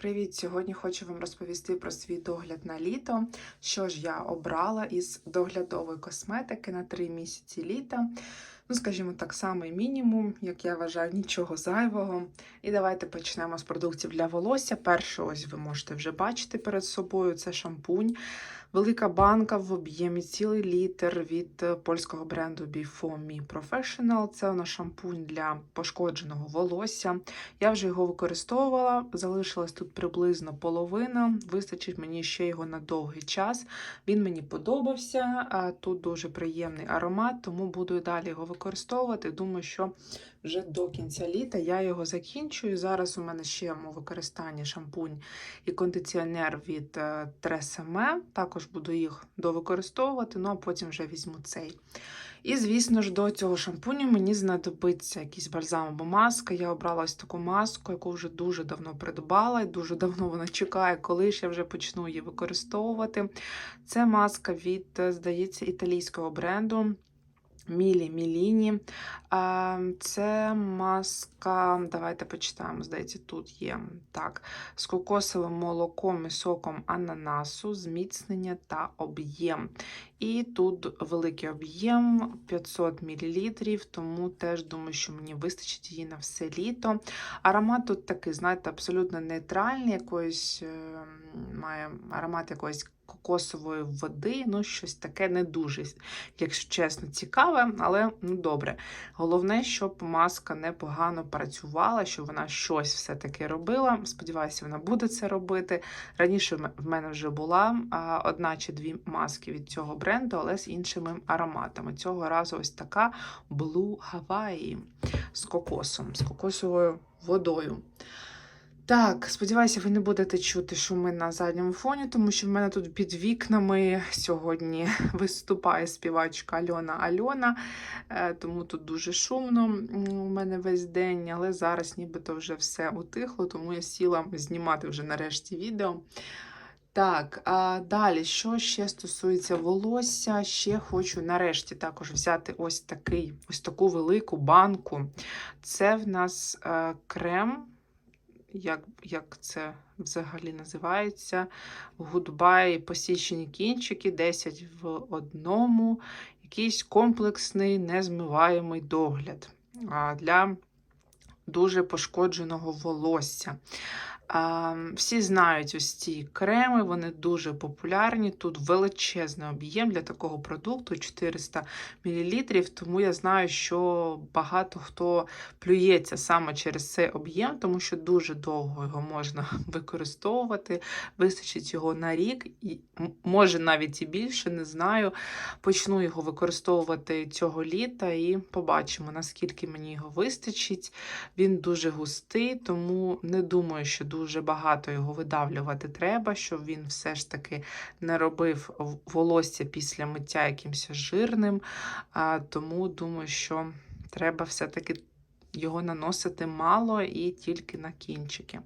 Привіт! Сьогодні хочу вам розповісти про свій догляд на літо. Що ж я обрала із доглядової косметики на 3 місяці літа. Ну, скажімо так, самий мінімум, як я вважаю, нічого зайвого. І давайте почнемо з продуктів для волосся. Перше, ось ви можете вже бачити перед собою, це шампунь. Велика банка в об'ємі цілий літр від е, польського бренду Before Me Professional. Це нас шампунь для пошкодженого волосся. Я вже його використовувала, залишилась тут приблизно половина. Вистачить мені ще його на довгий час. Він мені подобався. Тут дуже приємний аромат, тому буду далі його використовувати. Думаю, що вже до кінця літа я його закінчую. Зараз у мене ще у використанні шампунь і кондиціонер від е, Тresemme. Також буду їх довикористовувати, ну а потім вже візьму цей. І, звісно ж, до цього шампуню мені знадобиться якийсь бальзам або маска. Я обрала ось таку маску, яку вже дуже давно придбала, і дуже давно вона чекає, коли ж я вже почну її використовувати. Це маска від, е, здається, італійського бренду. Мілі Міліні. Це маска, давайте почитаємо, здається, тут є так, з кокосовим молоком і соком ананасу, зміцнення та об'єм. І тут великий об'єм 500 мл, тому теж думаю, що мені вистачить її на все літо. Аромат тут такий, знаєте, абсолютно нейтральний, якоїсь, ем, має аромат якоїсь кокосової води, ну, щось таке не дуже, якщо чесно, цікаве, але ну, добре. Головне, щоб маска непогано працювала, щоб вона щось все-таки робила. Сподіваюся, вона буде це робити. Раніше в мене вже була одна чи дві маски від цього бренду, але з іншими ароматами. Цього разу ось така Blue Hawaii з кокосом, з кокосовою водою. Так, сподіваюся, ви не будете чути шуми на задньому фоні, тому що в мене тут під вікнами сьогодні виступає співачка Альона Альона, е, тому тут дуже шумно у мене весь день, але зараз нібито вже все утихло, тому я сіла знімати вже нарешті відео. Так, а далі, що ще стосується волосся, ще хочу нарешті також взяти ось такий, ось таку велику банку. Це в нас е, крем як як це взагалі називається. Гудбай, посічені кінчики, 10 в одному, якийсь комплексний, незмиваємий догляд для дуже пошкодженого волосся. Всі знають ось ці креми, вони дуже популярні. Тут величезний об'єм для такого продукту 400 мл. Тому я знаю, що багато хто плюється саме через цей об'єм, тому що дуже довго його можна використовувати. Вистачить його на рік, і може навіть і більше, не знаю. Почну його використовувати цього літа і побачимо, наскільки мені його вистачить. Він дуже густий, тому не думаю, що дуже дуже багато його видавлювати треба, щоб він все ж таки не робив волосся після миття якимось жирним. Тому думаю, що треба все-таки його наносити мало і тільки на кінчики.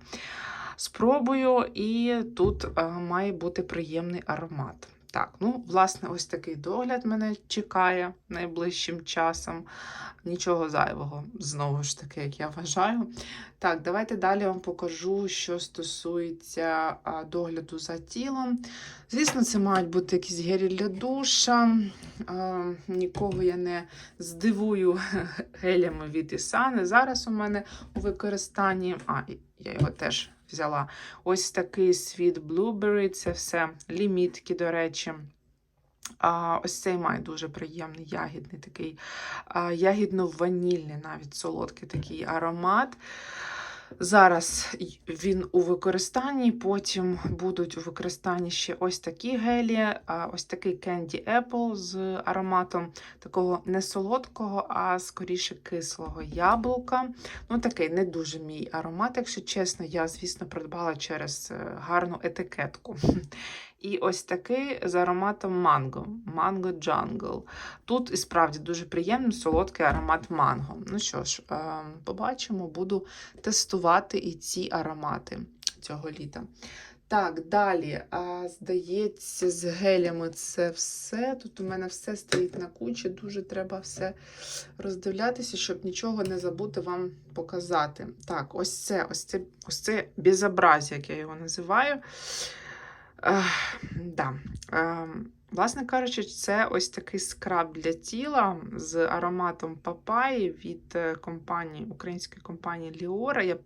Спробую, і тут має бути приємний аромат. Так, ну, власне, ось такий догляд мене чекає найближчим часом. Нічого зайвого, знову ж таки, як я вважаю. Так, давайте далі вам покажу, що стосується догляду за тілом. Звісно, це мають бути якісь гелі для душа. Нікого я не здивую гелями від Ісани. Зараз у мене у використанні, а, я його теж взяла. Ось такий світ Blueberry, це все лімітки, до речі. А, Ось цей має дуже приємний ягідний такий, ягідно-ванільний, навіть солодкий такий аромат. Зараз він у використанні, потім будуть у використанні ще ось такі гелі, ось такий Candy Apple з ароматом такого не солодкого, а скоріше кислого яблука. Ну, такий не дуже мій аромат, якщо чесно, я, звісно, придбала через е, гарну етикетку. І ось такий з ароматом манго. Манго Jungle. Тут і справді дуже приємний солодкий аромат манго. Ну що ж, ем, побачимо, буду тестувати і ці аромати. цього літа. Так, далі, здається, з гелями це все. Тут у мене все стоїть на кучі, дуже треба все роздивлятися, щоб нічого не забути вам показати. Так, ось це, ось це, ось це безобразие, як я його називаю. Да. Ем, Власне кажучи, це ось такий скраб для тіла з ароматом папаї від е, компанії, української компанії Ліора. Я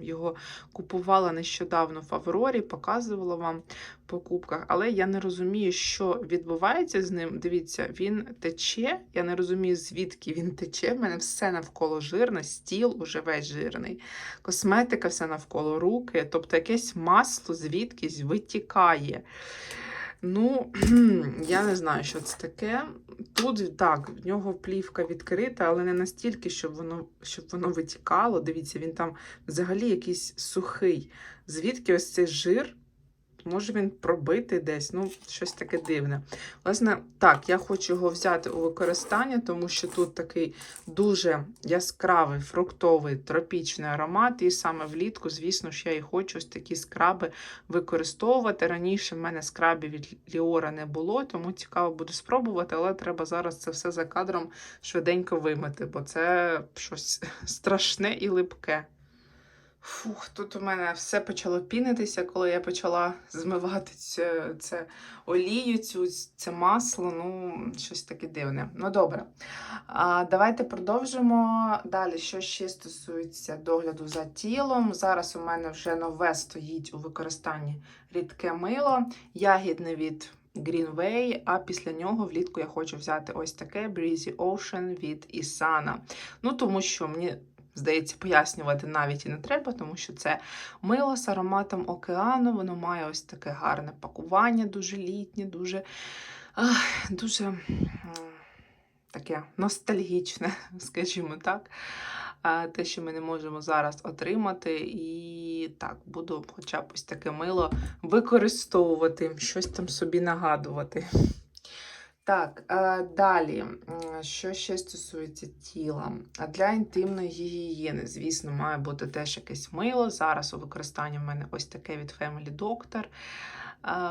його купувала нещодавно в Аврорі, показувала вам в покупках, але я не розумію, що відбувається з ним. Дивіться, він тече. Я не розумію, звідки він тече. В мене все навколо жирне, стіл уже весь жирний, косметика все навколо руки, тобто якесь масло звідкись витікає. Ну, я не знаю, що це таке. Тут так, в нього плівка відкрита, але не настільки, щоб воно, щоб воно витікало. Дивіться, він там взагалі якийсь сухий. Звідки ось цей жир? Може він пробитий десь, ну, щось таке дивне. Власне, так, я хочу його взяти у використання, тому що тут такий дуже яскравий, фруктовий, тропічний аромат. І саме влітку, звісно ж, я і хочу ось такі скраби використовувати. Раніше в мене скрабів від Ліора не було, тому цікаво буде спробувати, але треба зараз це все за кадром швиденько вимити, бо це щось страшне і липке. Фух, тут у мене все почало пінитися, коли я почала змивати це, це олію, цю, це масло. Ну, щось таке дивне. Ну, добре. А, давайте продовжимо. Далі, що ще стосується догляду за тілом. Зараз у мене вже нове стоїть у використанні рідке мило, ягідне від Greenway, а після нього влітку я хочу взяти ось таке Breezy Ocean від Isana. Ну, тому що мені здається, пояснювати навіть і не треба, тому що це мило з ароматом океану, воно має ось таке гарне пакування, дуже літнє, дуже, дуже таке ностальгічне, скажімо так. Те, що ми не можемо зараз отримати, і так, буду хоча б ось таке мило використовувати, щось там собі нагадувати. Так, далі, що ще стосується тіла. А Для інтимної гігієни, звісно, має бути теж якесь мило. Зараз у використанні в мене ось таке від Family Doctor.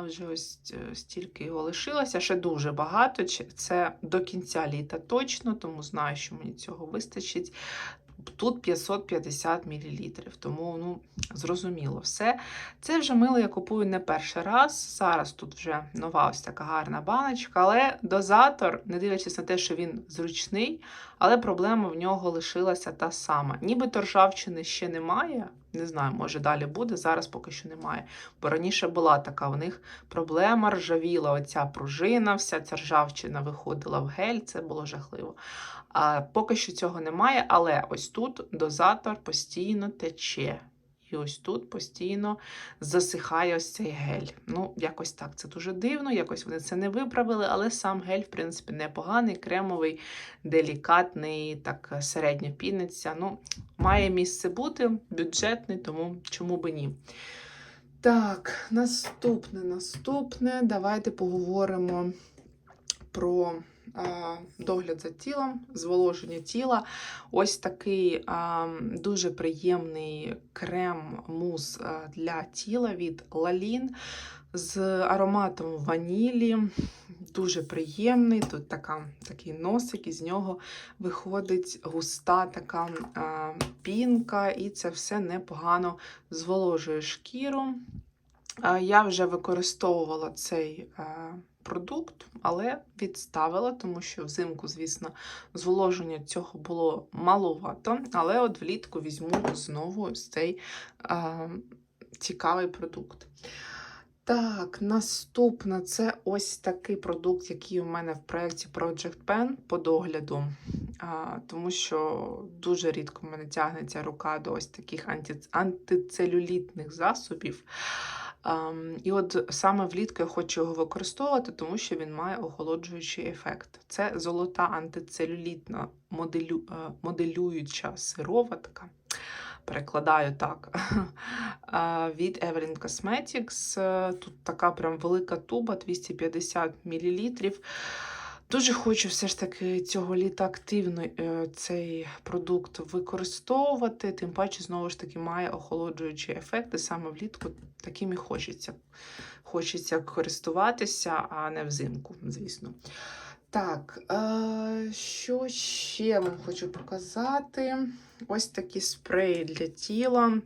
Вже ось е, стільки його лишилося, ще дуже багато. Це до кінця літа точно, тому знаю, що мені цього вистачить. Тут 550 мл, тому ну, зрозуміло все. Це вже мило я купую не перший раз. Зараз тут вже нова ось така гарна баночка, але дозатор, не дивлячись на те, що він зручний, але проблема в нього лишилася та сама. Ніби ржавчини ще немає. Не знаю, може далі буде, зараз поки що немає. Бо раніше була така у них проблема, ржавіла оця пружина, вся ця ржавчина виходила в гель, це було жахливо. А поки що цього немає, але ось тут дозатор постійно тече. І ось тут постійно засихає ось цей гель. Ну, якось так. Це дуже дивно, якось вони це не виправили, але сам гель, в принципі, непоганий, кремовий, делікатний, так середньо піниться. Ну, має місце бути, бюджетний, тому чому би ні. Так, наступне, наступне. Давайте поговоримо про догляд за тілом, зволоження тіла. Ось такий дуже приємний крем-мус для тіла від Lalin з ароматом ванілі. Дуже приємний. Тут така, такий носик, із нього виходить густа така пінка, і це все непогано зволожує шкіру. Я вже використовувала цей продукт, але відставила, тому що взимку, звісно, зволоження цього було маловато. Але от влітку візьму знову цей е, цікавий продукт. Так, наступне це ось такий продукт, який у мене в проєкті Project Pen по догляду. А, тому що дуже рідко в мене тягнеться рука до ось таких анти, антицелюлітних засобів. І от саме влітку я хочу його використовувати, тому що він має охолоджуючий ефект. Це золота антицелюлітна моделю, е, моделююча сирова така. Перекладаю так. Від Evelyn Cosmetics. Е, Тут така прям велика туба 250 мл. Дуже хочу все ж таки цього літа активно е, цей продукт використовувати, тим паче, знову ж таки, має охолоджуючі ефекти. Саме влітку таким і хочеться. Хочеться користуватися, а не взимку, звісно. Так, е, що ще вам хочу показати? Ось такі спреї для тіла.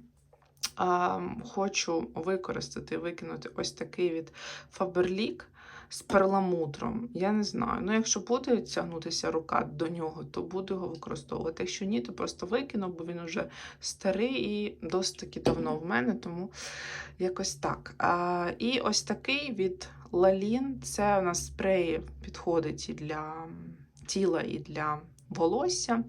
Хочу використати, викинути ось такий від Faberlic з перламутром. Я не знаю. Ну, якщо буде тягнутися рука до нього, то буду його використовувати. Якщо ні, то просто викину, бо він уже старий і досить таки давно в мене, тому якось так. А, і ось такий від Лалін. Це у нас спреї підходить і для тіла, і для волосся.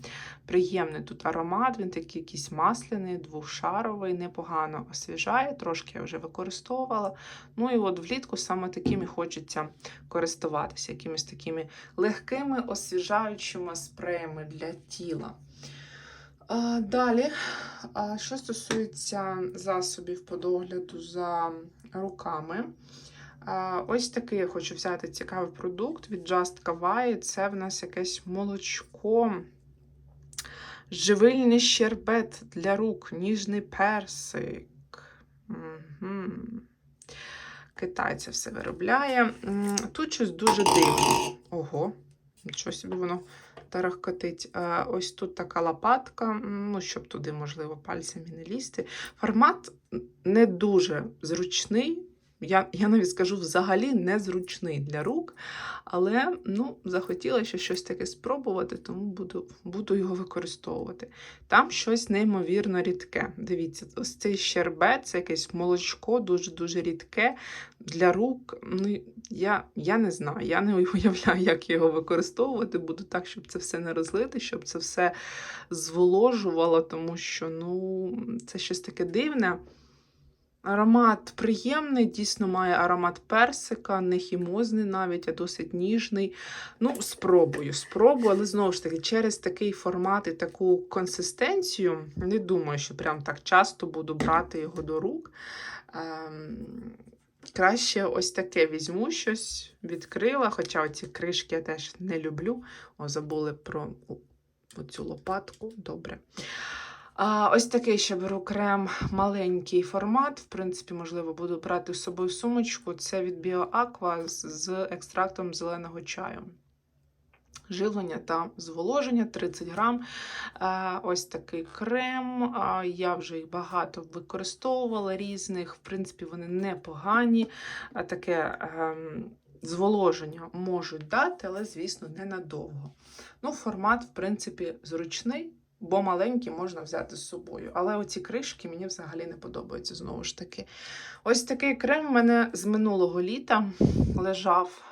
Приємний тут аромат, він такий якийсь масляний, двохшаровий, непогано освіжає, трошки я вже використовувала. Ну і от влітку саме такими хочеться користуватися, якимись такими легкими освіжаючими спреями для тіла. А, Далі, а, що стосується засобів по догляду за руками. Ось такий я хочу взяти цікавий продукт від Just Kawaii. Це в нас якесь молочко. Живильний щербет для рук, ніжний персик. Угу. Китай це все виробляє. Тут щось дуже дивне. Ого, нічого собі воно тарахкотить. Ось тут така лопатка, ну, щоб туди, можливо, пальцями не лізти. Формат не дуже зручний. Я, я навіть скажу, взагалі незручний для рук, але ну, захотіла ще щось таке спробувати, тому буду, буду його використовувати. Там щось неймовірно рідке. Дивіться, ось цей щербет, це якесь молочко, дуже-дуже рідке для рук. Ну, я, я не знаю, я не уявляю, як його використовувати. Буду так, щоб це все не розлити, щоб це все зволожувало, тому що ну, це щось таке дивне. Аромат приємний, дійсно має аромат персика, не хімозний навіть, а досить ніжний. Ну, спробую, спробую, але знову ж таки, через такий формат і таку консистенцію, не думаю, що прям так часто буду брати його до рук. Ем, краще ось таке візьму щось, відкрила, хоча оці кришки я теж не люблю. О, забули про цю лопатку. Добре. Ось такий ще беру крем, маленький формат. В принципі, можливо, буду брати з собою сумочку. Це від BioAqua з, екстрактом зеленого чаю. Живлення та зволоження 30 грам. Ось такий крем. Я вже їх багато використовувала різних. В принципі, вони непогані. Таке. ем, Зволоження можуть дати, але, звісно, ненадовго. Ну, формат, в принципі, зручний бо маленькі можна взяти з собою. Але оці кришки мені взагалі не подобаються знову ж таки. Ось такий крем в мене з минулого літа лежав,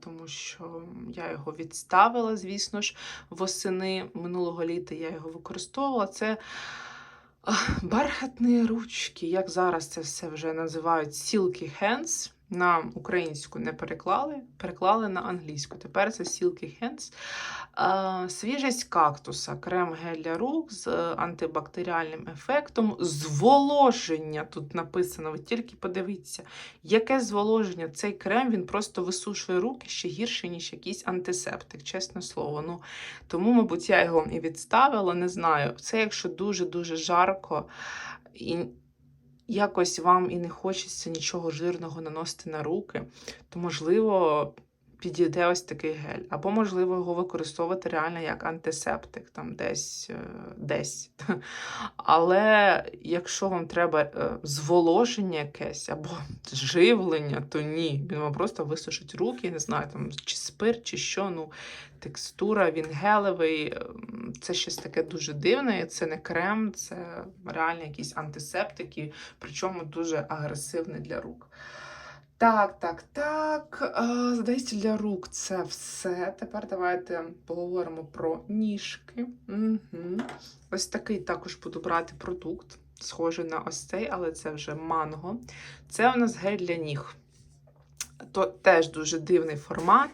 тому що я його відставила, звісно ж, восени минулого літа я його використовувала. Це бархатні ручки, як зараз це все вже називають Silky Hands на українську не переклали, переклали на англійську. Тепер це Silky Hands. Свіжість кактуса, крем гель для рук з антибактеріальним ефектом. Зволоження тут написано, ви тільки подивіться, яке зволоження. Цей крем він просто висушує руки ще гірше, ніж якийсь антисептик, чесне слово. Ну, Тому, мабуть, я його і відставила, не знаю. Це якщо дуже-дуже жарко. і якось вам і не хочеться нічого жирного наносити на руки, то, можливо, підійде ось такий гель. Або, можливо, його використовувати реально як антисептик, там десь. е, десь. Але якщо вам треба е, зволоження якесь або живлення, то ні. Він вам просто висушить руки, не знаю, там, чи спирт, чи що. ну, Текстура, він гелевий. ем, Це щось таке дуже дивне. Це не крем, це реально якісь антисептики, причому дуже агресивний для рук. Так, так, так. Здається, для рук це все. Тепер давайте поговоримо про ніжки. Угу. Ось такий також буду брати продукт, схожий на ось цей, але це вже манго. Це у нас гель для ніг. То теж дуже дивний формат.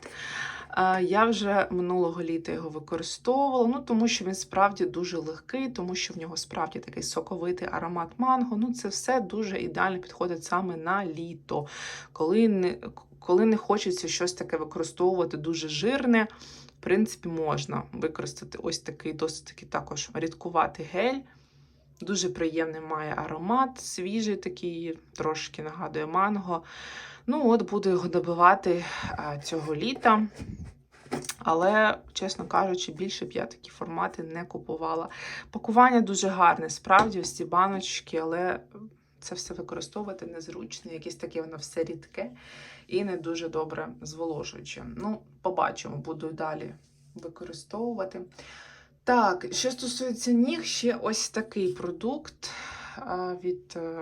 Я вже минулого літа його використовувала, ну тому що він справді дуже легкий, тому що в нього справді такий соковитий аромат манго. Ну, це все дуже ідеально підходить саме на літо, коли не. коли не хочеться щось таке використовувати дуже жирне, в принципі, можна використати ось такий досить таки також рідкуватий гель. Дуже приємний має аромат, свіжий такий, трошки нагадує манго. Ну, от буду його добивати а, цього літа. Але, чесно кажучи, більше б я такі формати не купувала. Пакування дуже гарне, справді, ось ці баночки, але це все використовувати незручно, якесь таке воно все рідке і не дуже добре зволожуюче. Ну, побачимо, буду далі використовувати. Так, що стосується ніг, ще ось такий продукт від е,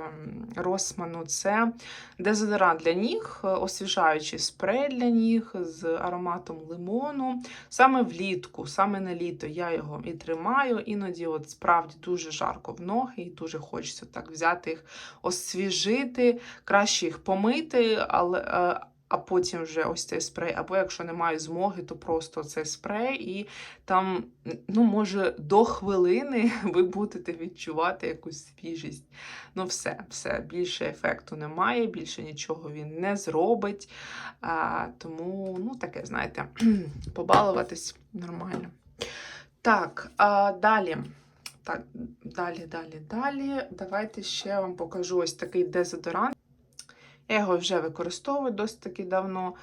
Росману. Це дезодорант для ніг, е, освіжаючий спрей для ніг з ароматом лимону. Саме влітку, саме на літо я його і тримаю. Іноді от справді дуже жарко в ноги, і дуже хочеться так взяти їх, освіжити, краще їх помити, але. А потім вже ось цей спрей. Або якщо немає змоги, то просто цей спрей, і там, ну, може, до хвилини ви будете відчувати якусь свіжість. Ну, все, все, більше ефекту немає, більше нічого він не зробить. А, тому, ну, таке, знаєте, побалуватись нормально. Так, а далі. Так, далі, далі, далі. Давайте ще вам покажу ось такий дезодорант. Я його вже використовую досить таки давно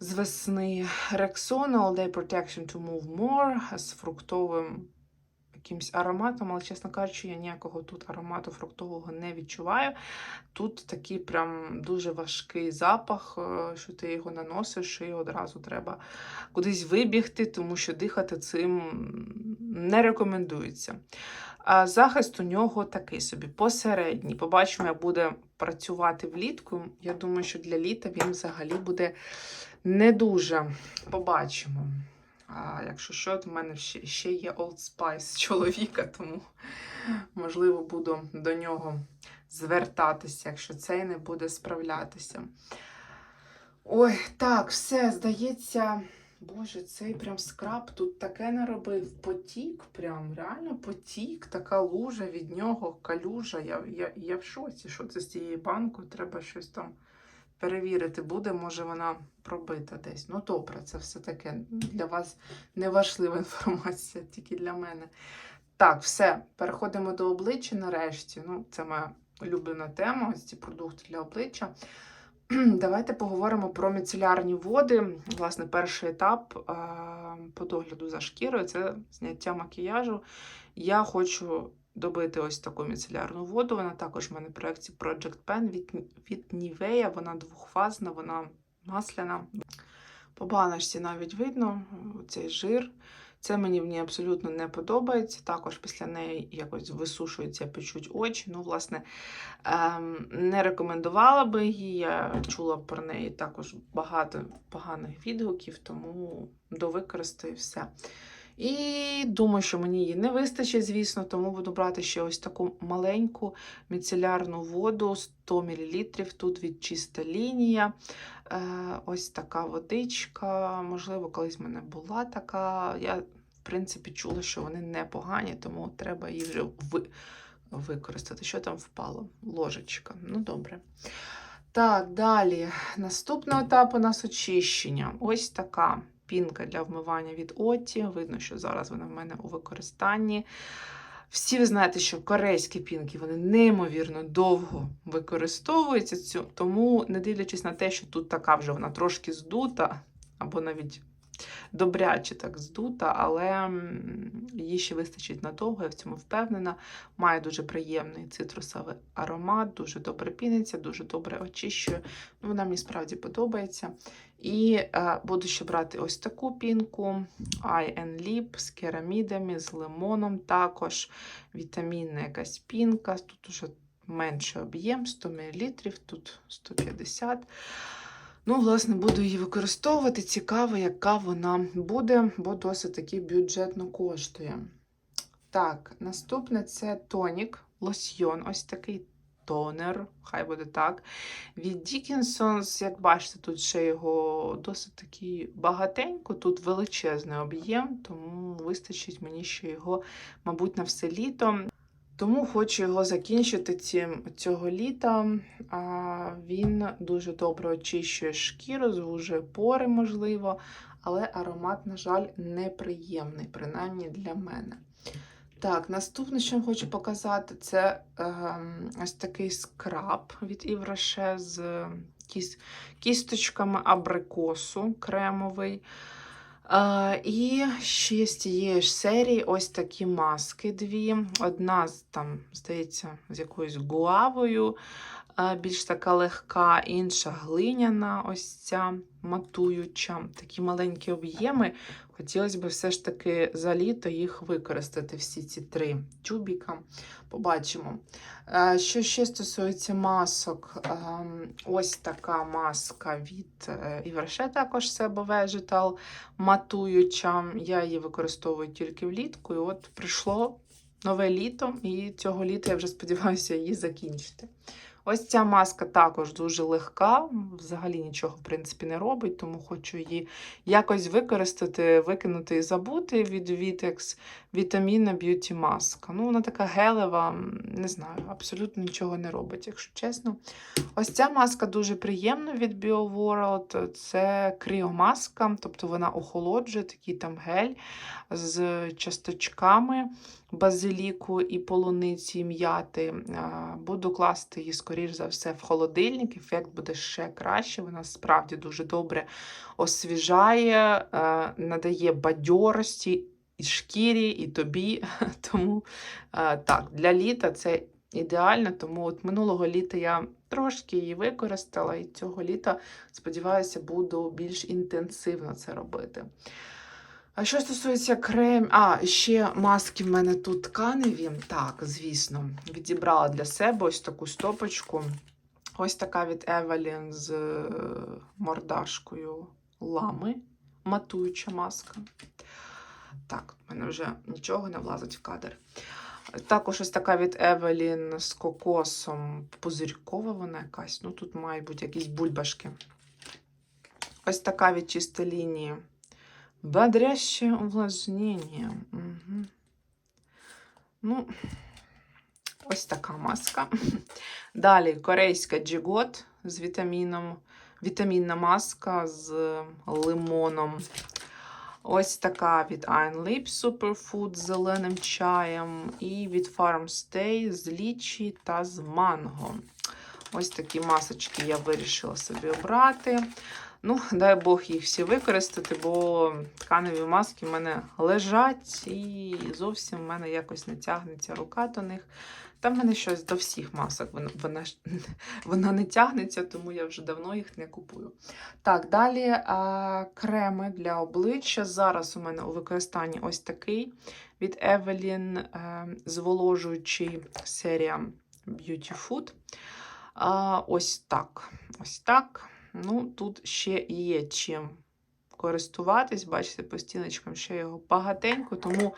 з весни. Rexona All Day Protection to Move More з фруктовим якимсь ароматом, але, чесно кажучи, я ніякого тут аромату фруктового не відчуваю. Тут такий прям дуже важкий запах, е, що ти його наносиш, і одразу треба кудись вибігти, тому що дихати цим не рекомендується. А захист у нього такий собі посередній. Побачимо, як буде працювати влітку. Я думаю, що для літа він взагалі буде не дуже. Побачимо. А якщо що, то в мене ще, є Old Spice чоловіка, тому можливо буду до нього звертатися, якщо цей не буде справлятися. Ой, так, все, здається. Боже, цей прям скраб тут таке наробив. Потік, прям реально потік, така лужа від нього, калюжа. Я я, я в шоці, що це з цією банкою, треба щось там перевірити буде, може вона пробита десь. Ну, добре, це все таке для вас неважлива інформація, тільки для мене. Так, все, переходимо до обличчя нарешті. Ну, Це моя улюблена тема, ось ці продукти для обличчя. Давайте поговоримо про міцелярні води. Власне, перший етап по догляду за шкірою це зняття макіяжу. Я хочу добити ось таку міцелярну воду. Вона також в мене в проєкті Project Pen від, від Nivea. Вона двохфазна, вона масляна. По баночці навіть видно цей жир. Це мені в ній абсолютно не подобається. Також після неї якось висушуються, печуть очі. Ну, власне, ем, не рекомендувала би її. Я чула про неї також багато поганих відгуків, тому довикористаю все. І думаю, що мені її не вистачить, звісно, тому буду брати ще ось таку маленьку міцелярну воду 100 мл. Тут від чиста лінія. Е, Ось така водичка. Можливо, колись в мене була така. Я, в принципі, чула, що вони непогані, тому треба її вже ви... використати. Що там впало? Ложечка. Ну, добре. Так, далі. Наступний етап у нас очищення. Ось така пінка для вмивання від оті. Видно, що зараз вона в мене у використанні. Всі ви знаєте, що корейські пінки вони неймовірно довго використовуються, тому, не дивлячись на те, що тут така вже вона трошки здута, або навіть добряче так здута, але її ще вистачить надовго, я в цьому впевнена. Має дуже приємний цитрусовий аромат, дуже добре піниться, дуже добре очищує. Ну, Вона мені справді подобається. І е, буду ще брати ось таку пінку Eye and Lip з керамідами, з лимоном також. Вітамінна якась пінка. Тут уже менший об'єм 100 мл, тут 150 Ну, власне, буду її використовувати. Цікаво, яка вона буде, бо досить таки бюджетно коштує. Так, наступне це тонік, лосьйон, ось такий тонер, хай буде так. Від Dickinson's, як бачите, тут ще його досить таки багатенько, тут величезний об'єм, тому вистачить мені ще його, мабуть, на все літо. Тому хочу його закінчити цим, цього літа. А, він дуже добре очищує шкіру, звужує пори, можливо, але аромат, на жаль, неприємний, принаймні для мене. Так, наступне, що я хочу показати, це ем, ось такий скраб від Івраше з кіс, кісточками абрикосу кремовий. Е, і ще з тієї ж серії ось такі маски дві. Одна там, здається, з якоюсь гуавою, е, більш така легка, інша глиняна, ось ця матуюча, такі маленькі об'єми. Хотілося б все ж таки за літо їх використати, всі ці три тюбіка. Побачимо. Е, Що ще стосується масок, ем, ось така маска від Іверше, також Себо Vegetal, матуюча. Я її використовую тільки влітку. І от прийшло нове літо, і цього літа я вже сподіваюся її закінчити. Ось ця маска також дуже легка, взагалі нічого, в принципі, не робить, тому хочу її якось використати, викинути і забути від Vitex Vitamina Beauty маска. Ну, вона така гелева, не знаю, абсолютно нічого не робить, якщо чесно. Ось ця маска дуже приємна від BioWorld. Це кріомаска, тобто вона охолоджує такий там гель з часточками базиліку і полуниці, м'яти. Буду класти її, скоріш за все, в холодильник. Ефект буде ще краще. Вона справді дуже добре освіжає, надає бадьорості і шкірі, і тобі. Тому так, для літа це ідеально. Тому от минулого літа я трошки її використала, і цього літа, сподіваюся, буду більш інтенсивно це робити. А що стосується крем, а ще маски в мене тут тканеві. Так, звісно, відібрала для себе ось таку стопочку. Ось така від Evelyn з е, мордашкою лами, матуюча маска. Так, в мене вже нічого не влазить в кадр. Також ось така від Evelyn з кокосом. Пузирькова вона якась. Ну, тут мають бути якісь бульбашки. Ось така від чисто лінії. Бодряще увлажнення. Угу. Ну, ось така маска. Далі корейська джигот з вітаміном. Вітамінна маска з лимоном. Ось така від Lips Superfood з зеленим чаєм. І від Farmstay з лічі та з манго. Ось такі масочки я вирішила собі обрати. Ну, дай Бог їх всі використати, бо тканеві маски в мене лежать і зовсім в мене якось не тягнеться рука до них. Та в мене щось до всіх масок вона, вона, вона не тягнеться, тому я вже давно їх не купую. Так, далі а, креми для обличчя. Зараз у мене у використанні ось такий від Evelyn а, зволожуючий серія Beauty Food. А, Ось так. Ось так. Ну, тут ще є чим користуватись. Бачите, по стіночкам ще його багатенько, тому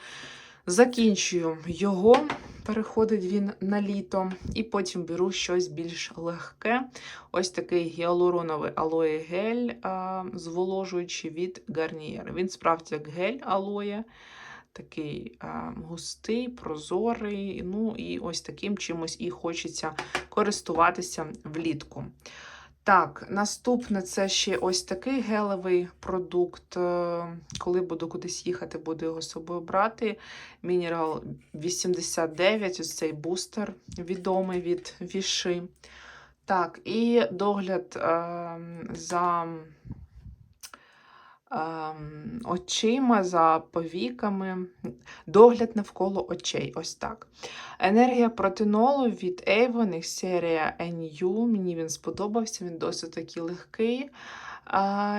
закінчую його, переходить він на літо, і потім беру щось більш легке. Ось такий гіалуроновий алоє гель, зволожуючий від Garnier. Він справді як гель алоє. Такий а, густий, прозорий, ну і ось таким чимось і хочеться користуватися влітку. Так, наступне це ще ось такий гелевий продукт. Е, коли буду кудись їхати, буду його з собою брати. Мінерал 89, ось цей бустер відомий від віши. Так, і догляд е, за очима, за повіками, догляд навколо очей. Ось так. Енергія протинолу від Avon, їх серія NU. Мені він сподобався, він досить такий легкий.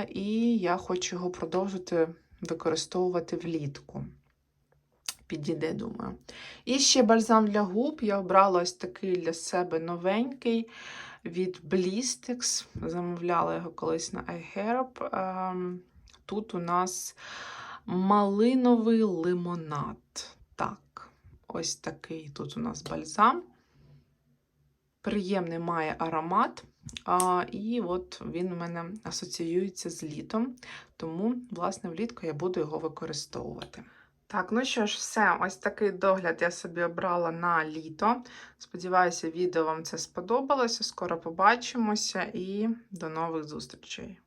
І я хочу його продовжити використовувати влітку. Підійде, думаю. І ще бальзам для губ. Я обрала ось такий для себе новенький від Blistix. Замовляла його колись на iHerb. Тут у нас малиновий лимонад. Так, ось такий тут у нас бальзам. Приємний має аромат. А, І от він у мене асоціюється з літом, тому, власне, влітку я буду його використовувати. Так, ну що ж, все, ось такий догляд я собі обрала на літо. Сподіваюся, відео вам це сподобалося. Скоро побачимося і до нових зустрічей.